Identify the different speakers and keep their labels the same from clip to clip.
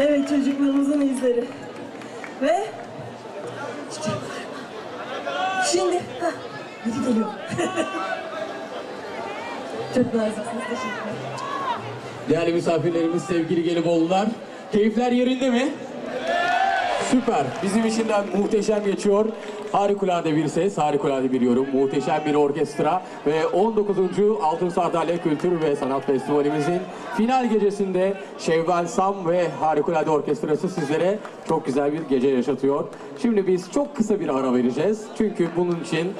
Speaker 1: Evet çocukluğumuzun izleri. Ve. Şimdi hah, biri geliyor. Çok naziksiniz teşekkürler.
Speaker 2: Değerli misafirlerimiz, sevgili Gelibolular. Keyifler yerinde mi? Süper. Bizim için de muhteşem geçiyor. Harikulade bir ses, harikulade bir yorum, muhteşem bir orkestra ve 19. Altın Sardalya Kültür ve Sanat Festivalimizin final gecesinde Şevval Sam ve Harikulade Orkestrası sizlere çok güzel bir gece yaşatıyor. Şimdi biz çok kısa bir ara vereceğiz. Çünkü bunun için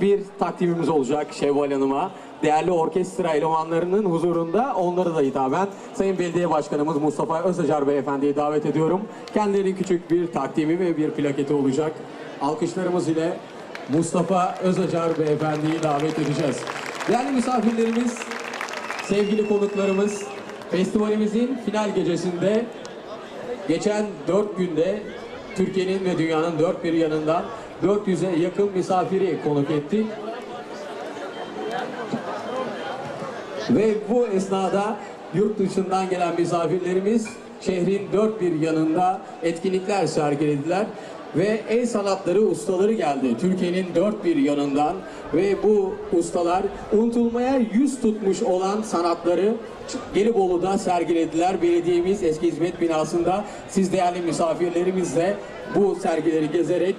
Speaker 2: bir takdimimiz olacak Şevval Hanım'a. Değerli orkestra elemanlarının huzurunda onlara da hitaben Sayın Belediye Başkanımız Mustafa Özacar Beyefendi'yi davet ediyorum. Kendilerinin küçük bir takdimi ve bir plaketi olacak. Alkışlarımız ile Mustafa Özacar Beyefendi'yi davet edeceğiz. Değerli misafirlerimiz, sevgili konuklarımız, festivalimizin final gecesinde Geçen 4 günde Türkiye'nin ve dünyanın dört bir yanından 400'e yakın misafiri konuk ettik. Ve bu esnada yurt dışından gelen misafirlerimiz şehrin dört bir yanında etkinlikler sergilediler. Ve el sanatları ustaları geldi Türkiye'nin dört bir yanından ve bu ustalar unutulmaya yüz tutmuş olan sanatları Gelibolu'da sergilediler. Belediyemiz eski hizmet binasında siz değerli misafirlerimizle bu sergileri gezerek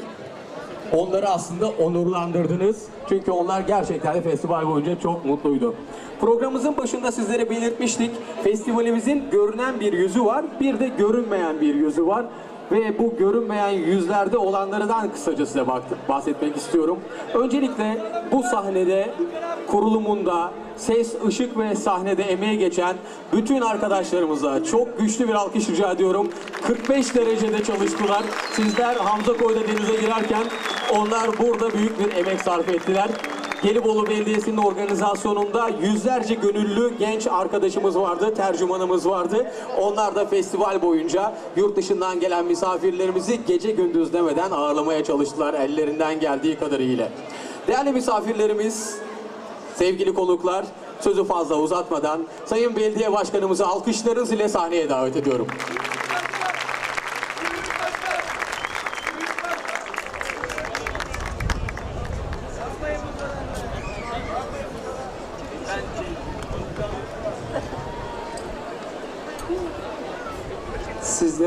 Speaker 2: Onları aslında onurlandırdınız. Çünkü onlar gerçekten de festival boyunca çok mutluydu. Programımızın başında sizlere belirtmiştik. Festivalimizin görünen bir yüzü var, bir de görünmeyen bir yüzü var. Ve bu görünmeyen yüzlerde olanlardan kısaca size bahsetmek istiyorum. Öncelikle bu sahnede kurulumunda ses, ışık ve sahnede emeği geçen bütün arkadaşlarımıza çok güçlü bir alkış rica ediyorum. 45 derecede çalıştılar. Sizler Hamza Koy'da denize girerken onlar burada büyük bir emek sarf ettiler. Gelibolu Belediyesi'nin organizasyonunda yüzlerce gönüllü genç arkadaşımız vardı, tercümanımız vardı. Onlar da festival boyunca yurt dışından gelen misafirlerimizi gece gündüz demeden ağırlamaya çalıştılar ellerinden geldiği kadarıyla. Değerli misafirlerimiz, Sevgili konuklar, sözü fazla uzatmadan Sayın Belediye Başkanımızı alkışlarınız ile sahneye davet ediyorum.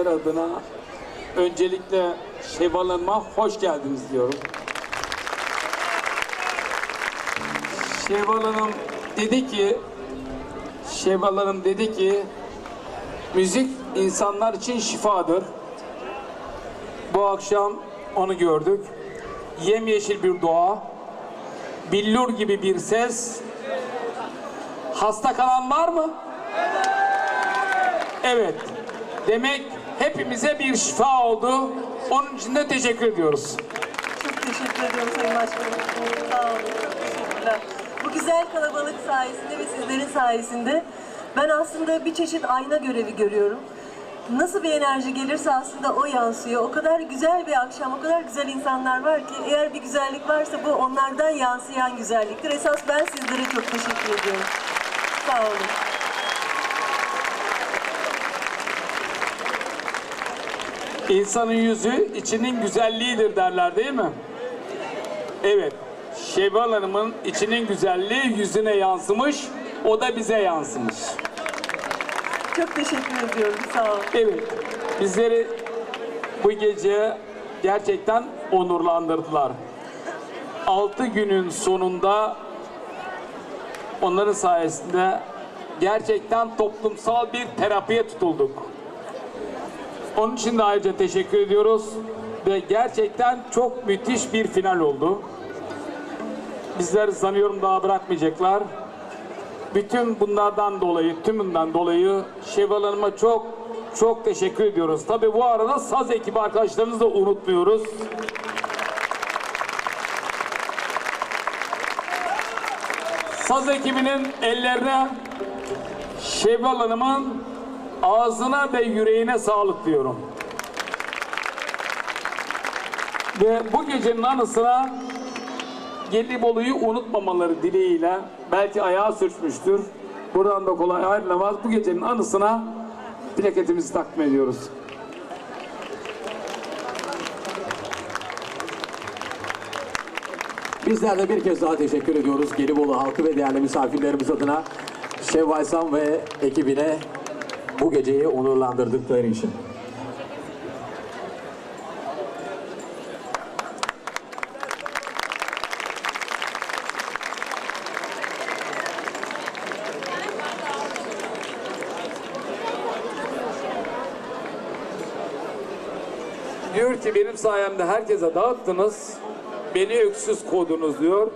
Speaker 3: Sizler adına öncelikle Şevval hoş geldiniz diyorum. Şevval Hanım dedi ki Şevval Hanım dedi ki müzik insanlar için şifadır. Bu akşam onu gördük. Yemyeşil bir doğa, billur gibi bir ses. Hasta kalan var mı? Evet. Demek hepimize bir şifa oldu. Onun için de teşekkür ediyoruz.
Speaker 1: Çok teşekkür ediyorum Sayın Başkanım. Sağ olun. Teşekkürler. Bu güzel kalabalık sayesinde ve sizlerin sayesinde ben aslında bir çeşit ayna görevi görüyorum. Nasıl bir enerji gelirse aslında o yansıyor. O kadar güzel bir akşam, o kadar güzel insanlar var ki eğer bir güzellik varsa bu onlardan yansıyan güzelliktir. Esas ben sizlere çok teşekkür ediyorum. Sağ olun.
Speaker 3: İnsanın yüzü içinin güzelliğidir derler değil mi? Evet. Şevval Hanım'ın içinin güzelliği yüzüne yansımış, o da bize yansımış.
Speaker 1: Çok teşekkür ediyorum. Sağ olun.
Speaker 3: Evet. Bizleri bu gece gerçekten onurlandırdılar. Altı günün sonunda onların sayesinde gerçekten toplumsal bir terapiye tutulduk. Onun için de ayrıca teşekkür ediyoruz ve gerçekten çok müthiş bir final oldu. Bizler sanıyorum daha bırakmayacaklar. Bütün bunlardan dolayı, tümünden dolayı Şevval Hanım'a çok çok teşekkür ediyoruz. Tabii bu arada saz ekibi arkadaşlarımızı da unutmuyoruz. Saz ekibinin ellerine Şevval Hanım'ın ağzına ve yüreğine sağlık diyorum. Ve bu gecenin anısına Gelibolu'yu unutmamaları dileğiyle belki ayağı sürçmüştür. Buradan da kolay ayrılamaz. Bu gecenin anısına plaketimizi takdim ediyoruz.
Speaker 2: Bizler de bir kez daha teşekkür ediyoruz Gelibolu halkı ve değerli misafirlerimiz adına Şevval Sam ve ekibine bu geceyi onurlandırdıkları için.
Speaker 3: Diyor ki benim sayemde herkese dağıttınız. Beni öksüz kovdunuz diyor.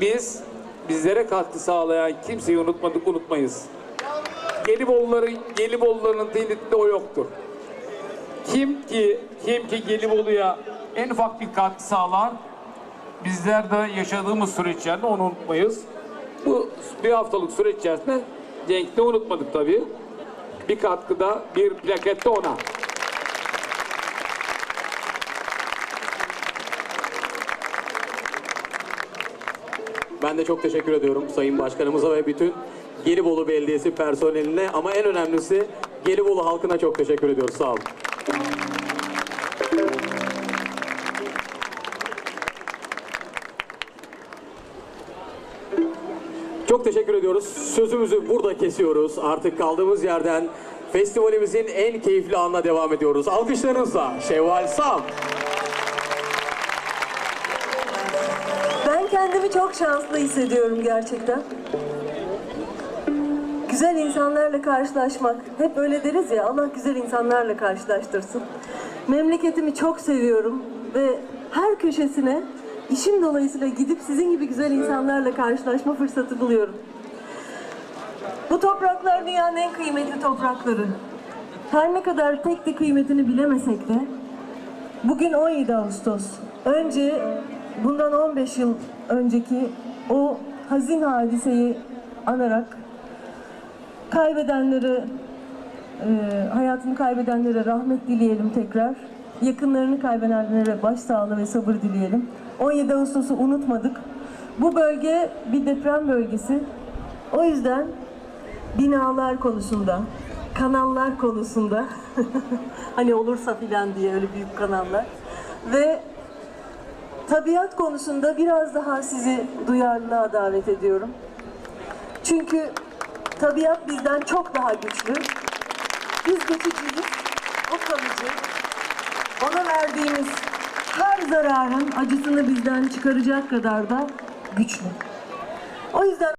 Speaker 3: Biz bizlere katkı sağlayan kimseyi unutmadık unutmayız. Geliboluların Geliboluların dilinde o yoktur. Kim ki kim ki Gelibolu'ya en ufak bir katkı sağlar bizler de yaşadığımız süreç içerisinde onu unutmayız. Bu bir haftalık süreç içerisinde Cenk'te unutmadık tabii. Bir katkıda bir plakette ona.
Speaker 2: Ben de çok teşekkür ediyorum Sayın Başkanımıza ve bütün Gelibolu Belediyesi personeline ama en önemlisi Gelibolu halkına çok teşekkür ediyoruz. Sağ olun. Çok teşekkür ediyoruz. Sözümüzü burada kesiyoruz. Artık kaldığımız yerden festivalimizin en keyifli anına devam ediyoruz. Alkışlarınızla Şevval Sam.
Speaker 1: Ben kendimi çok şanslı hissediyorum gerçekten. Güzel insanlarla karşılaşmak. Hep öyle deriz ya Allah güzel insanlarla karşılaştırsın. Memleketimi çok seviyorum ve her köşesine işim dolayısıyla gidip sizin gibi güzel insanlarla karşılaşma fırsatı buluyorum. Bu topraklar dünyanın en kıymetli toprakları. Her ne kadar tek de kıymetini bilemesek de Bugün 17 Ağustos. Önce bundan 15 yıl önceki o hazin hadiseyi anarak kaybedenleri, e, hayatını kaybedenlere rahmet dileyelim tekrar. Yakınlarını kaybedenlere başsağlığı ve sabır dileyelim. 17 Ağustos'u unutmadık. Bu bölge bir deprem bölgesi. O yüzden binalar konusunda, kanallar konusunda hani olursa filan diye öyle büyük kanallar ve tabiat konusunda biraz daha sizi duyarlılığa davet ediyorum. Çünkü tabiat bizden çok daha güçlü. Biz geçiciyiz, o kalıcı. Ona verdiğimiz her zararın acısını bizden çıkaracak kadar da güçlü. O yüzden